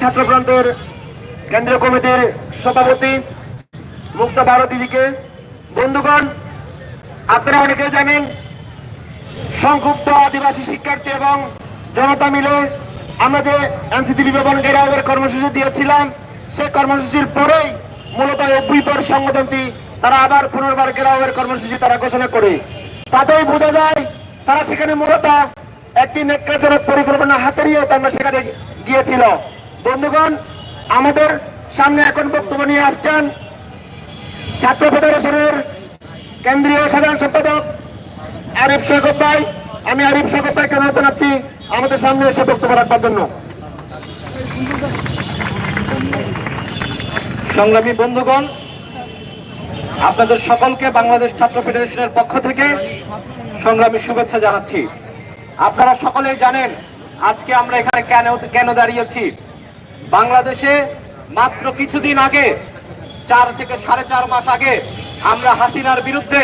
ছাত্রপ্রান্তের কেন্দ্রীয় কমিটির সভাপতি মুক্ত ভারতীদিকে বন্ধুগণ, আপনারা অনেকে জানেন, সংক্ষুব্ধ আদিবাসী শিক্ষার্থী এবং জনতা মিলে আমরা যে এনসিটিভি ভবন ঘেরাওয়ের কর্মসূচি দিয়েছিলাম, সেই কর্মসূচির পরেই মূলত অভ্যুপর সংগঠনটি তারা আবার পুনর্বার ঘেরাওয়ের কর্মসূচি তারা ঘোষণা করে। তাতেই বোঝা যায়, তারা সেখানে মূলত একটি নেকড়াজনক পরিকল্পনা হাতেরিয়ে তারা সেখানে গিয়েছিল। বন্ধুগণ, আমাদের সামনে এখন বক্তব্য নিয়ে আসছেন ছাত্র ফেডারেশনের কেন্দ্রীয় সাধারণ সম্পাদক আরিফ সৈকত ভাই। আমি আরিফ সৈকত ভাইকে অনুরোধ জানাচ্ছি আমাদের সামনে এসে বক্তব্য রাখবার জন্য। সংগ্রামী বন্ধুগণ, আপনাদের সকলকে বাংলাদেশ ছাত্র ফেডারেশনের পক্ষ থেকে সংগ্রামী শুভেচ্ছা জানাচ্ছি। আপনারা সকলেই জানেন আজকে আমরা এখানে কেন কেন দাঁড়িয়েছি। বাংলাদেশে মাত্র কিছুদিন আগে, চার থেকে সাড়ে চার মাস আগে, আমরা হাসিনার বিরুদ্ধে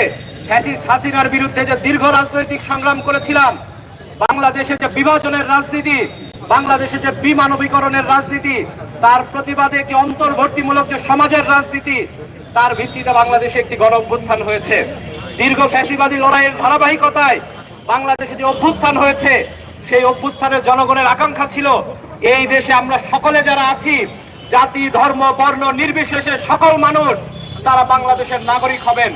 হাসিনার বিরুদ্ধে যে দীর্ঘ রাজনৈতিক সংগ্রাম করেছিলাম, বাংলাদেশে যে বিভাজনের রাজনীতি, বাংলাদেশে যে বিমানবীকরণের রাজনীতি, তার প্রতিবাদে একটি অন্তর্বর্তীমূলক যে সমাজের রাজনীতি, তার ভিত্তিতে বাংলাদেশে একটি গণ অভ্যুত্থান হয়েছে। দীর্ঘ ফ্যাসিবাদী লড়াইয়ের ধারাবাহিকতায় বাংলাদেশে যে অভ্যুত্থান হয়েছে, সেই অভ্যুত্থানের জনগণের আকাঙ্ক্ষা ছিল এই দেশে আমরা সকলে যারা আছি, জাতি, ধর্ম, বর্ণ, নির্বিশেষে সকল মানুষ, তারা বাংলাদেশের নাগরিক হবেন।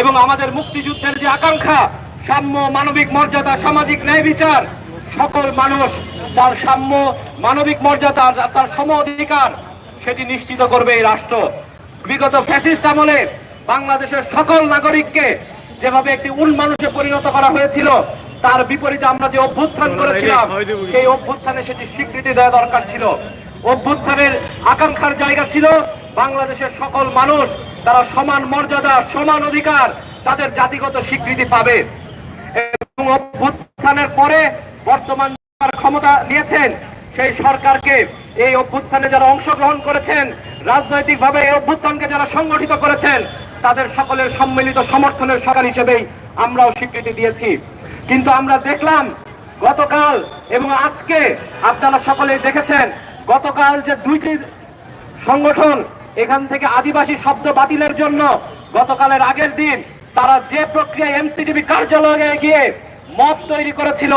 এবং আমাদের মুক্তিযুদ্ধের যে আকাঙ্ক্ষা, সাম্য, মানবিক মর্যাদা, সামাজিক ন্যায় বিচার, সকল মানুষ তার সাম্য, মানবিক মর্যাদা, তার সম অধিকার, সেটি নিশ্চিত করবে এই রাষ্ট্র। বিগত ফ্যাসিস্ট আমলে বাংলাদেশের সকল নাগরিককে যেভাবে একটি উন্মানুষে পরিণত করা হয়েছিল তার বিপরীতে আমরা যে অভ্যুত্থান করেছিলাম সেই অভ্যুত্থানে সেটি স্বীকৃতি দেওয়া দরকার ছিল। অভ্যুত্থানের আকাঙ্ক্ষার জায়গা ছিল বাংলাদেশের সকল মানুষ তারা সমান মর্যাদা সমান অধিকার তাদের জাতিগত স্বীকৃতি পাবে। এবং অভ্যুত্থানের পরে বর্তমান ক্ষমতা নিয়েছেন সেই সরকারকে এই অভ্যুত্থানে যারা অংশগ্রহণ করেছেন রাজনৈতিকভাবে এই অভ্যুত্থানকে যারা সংগঠিত করেছেন তাদের সকলের সম্মিলিত সমর্থনের সরকার হিসেবেই আমরাও স্বীকৃতি দিয়েছি। কিন্তু আমরা দেখলাম গতকাল এবং আজকে আপনারা সকলেই দেখেছেন, গতকাল যে দুইটি সংগঠন এখান থেকে আদিবাসী শব্দ বাতিলের জন্য গতকালের আগের দিন তারা যে প্রক্রিয়া এমসিডিবি কার্যালয়ে গিয়ে মত তৈরি করেছিল,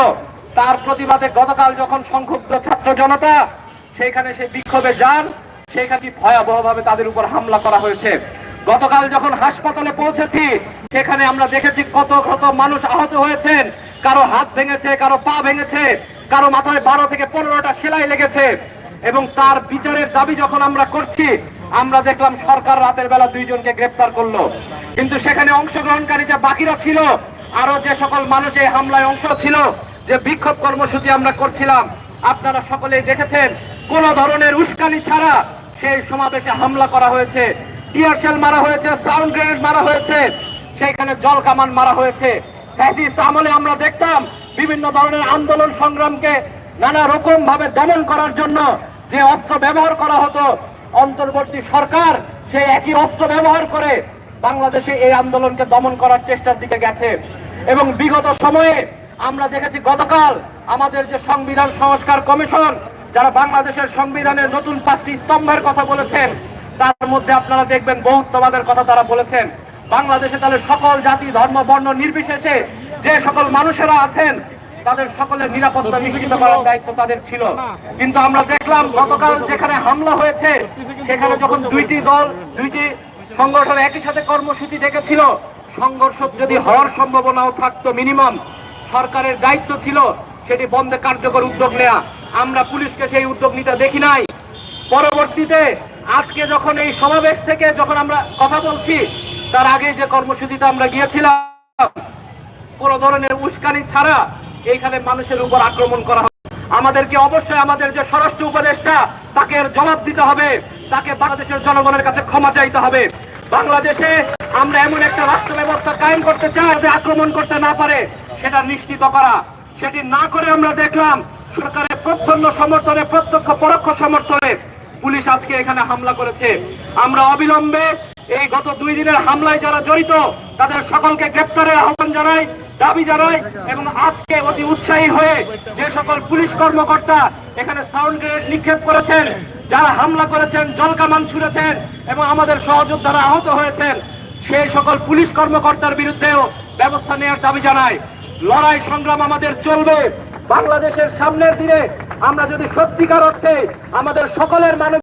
তার প্রতিবাদে গতকাল যখন সংক্ষুব্ধ ছাত্র জনতা সেইখানে সেই বিক্ষোভে যান সেইখানে ভয়াবহভাবে তাদের উপর হামলা করা হয়েছে। গতকাল যখন হাসপাতালে পৌঁছেছি, সেখানে আমরা দেখেছি কত কত মানুষ আহত হয়েছেন। কারও হাত ভেঙেছে, কারও পা ভেঙেছে, কারও মাথায় বারো থেকে পনেরোটা সেলাই লেগেছে। এবং তার বিচারের দাবি যখন আমরা করছি, আমরা দেখলাম সরকার রাতের বেলা দুইজনকে গ্রেপ্তার করল। কিন্তু সেখানে অংশগ্রহণকারী যে বাকিরা ছিল আরও যে সকল মানুষ এই হামলায় অংশ ছিল, যে বিক্ষোভ কর্মসূচি আমরা করছিলাম, আপনারা সকলেই দেখেছেন, কোন ধরনের উস্কানি ছাড়া সেই সমাবেশে হামলা করা হয়েছে। টিয়ার শেল মারা হয়েছে, সাউন্ড গ্রেনেড মারা হয়েছে, সেইখানে জল কামান মারা হয়েছে। ফ্যাসিস্ট আমলে আমরা দেখতাম বিভিন্ন ধরনের আন্দোলন সংগ্রামকে নানা রকম ভাবে দমন করার জন্য যে অস্ত্র ব্যবহার করা হতো, অন্তর্বর্তী সরকার সেই একই অস্ত্র ব্যবহার করে বাংলাদেশে এই আন্দোলনকে দমন করার চেষ্টার দিকে গেছে। এবং বিগত সময়ে আমরা দেখেছি গতকাল আমাদের যে সংবিধান সংস্কার কমিশন, যারা বাংলাদেশের সংবিধানের নতুন পাঁচটি স্তম্ভের কথা বলেছেন তার মধ্যে আপনারা দেখবেন বহুত্ববাদের কথা তারা বলেছেন। বাংলাদেশে তাহলে সকল জাতি, ধর্ম, বর্ণ নির্বিশেষে যে সকল মানুষেরা আছেন, তাদের সকলের নিরাপত্তা নিশ্চিত করার দায়িত্ব তাদের ছিল। কিন্তু আমরা দেখলাম গতকাল যেখানে হামলা হয়েছে, সেখানে যখন দুইটি দল, দুইটি সংগঠন একই সাথে কর্মসূচি ডেকেছিল সংঘর্ষ যদি হওয়ার সম্ভাবনাও থাকতো মিনিমাম। সরকারের দায়িত্ব ছিল সেটি বন্ধে কার্যকর উদ্যোগ নেয়া। আমরা পুলিশকে সেই উদ্যোগ নিতে দেখি নাই। পরবর্তীতে আজকে যখন এই সমাবেশ থেকে যখন আমরা কথা বলছি, তার আগে যে কর্মসূচিতে আমরা গিয়েছিলাম, কোন ধরনের উস্কানি ছাড়া এইখানে মানুষের উপর আক্রমণ করা হবে আমাদেরকে অবশ্যই আমাদের যে স্বরাষ্ট্র উপদেষ্টা, তাকে জবাব দিতে হবে, তাকে বাংলাদেশের জনগণের কাছে ক্ষমা চাইতে হবে। বাংলাদেশে আমরা এমন একটা রাষ্ট্র ব্যবস্থা কায়েম করতে চাই যাতে আক্রমণ করতে না পারে, সেটা নিশ্চিত করা। সেটি না করে আমরা দেখলাম, সরকারের প্রচ্ছন্ন সমর্থনে, প্রত্যক্ষ পরোক্ষ সমর্থনে পুলিশ আজকে এখানে হামলা করেছে। আমরা অবিলম্বে এই গত দুই দিনের হামলায় যারা জড়িত, তাদের সকলকে গ্রেপ্তারের আহ্বান জানাই, দাবি জানাই এবং আজকে অতি উৎসাহী হয়ে যে সকল পুলিশ কর্মকর্তা এখানে সাউন্ড গ্রেনেড নিক্ষেপ করেছেন, যারা হামলা করেছেন জলকামান ছুড়েছেন এবং আমাদের সহযোদ্ধারা আহত হয়েছেন সেই সকল পুলিশ কর্মকর্তার বিরুদ্ধেও ব্যবস্থা নেওয়ার দাবি জানাই। লড়াই সংগ্রাম আমাদের চলবে। বাংলাদেশের সামনের দিনে আমরা যদি সত্যিকার অর্থে আমাদের সকলের মানব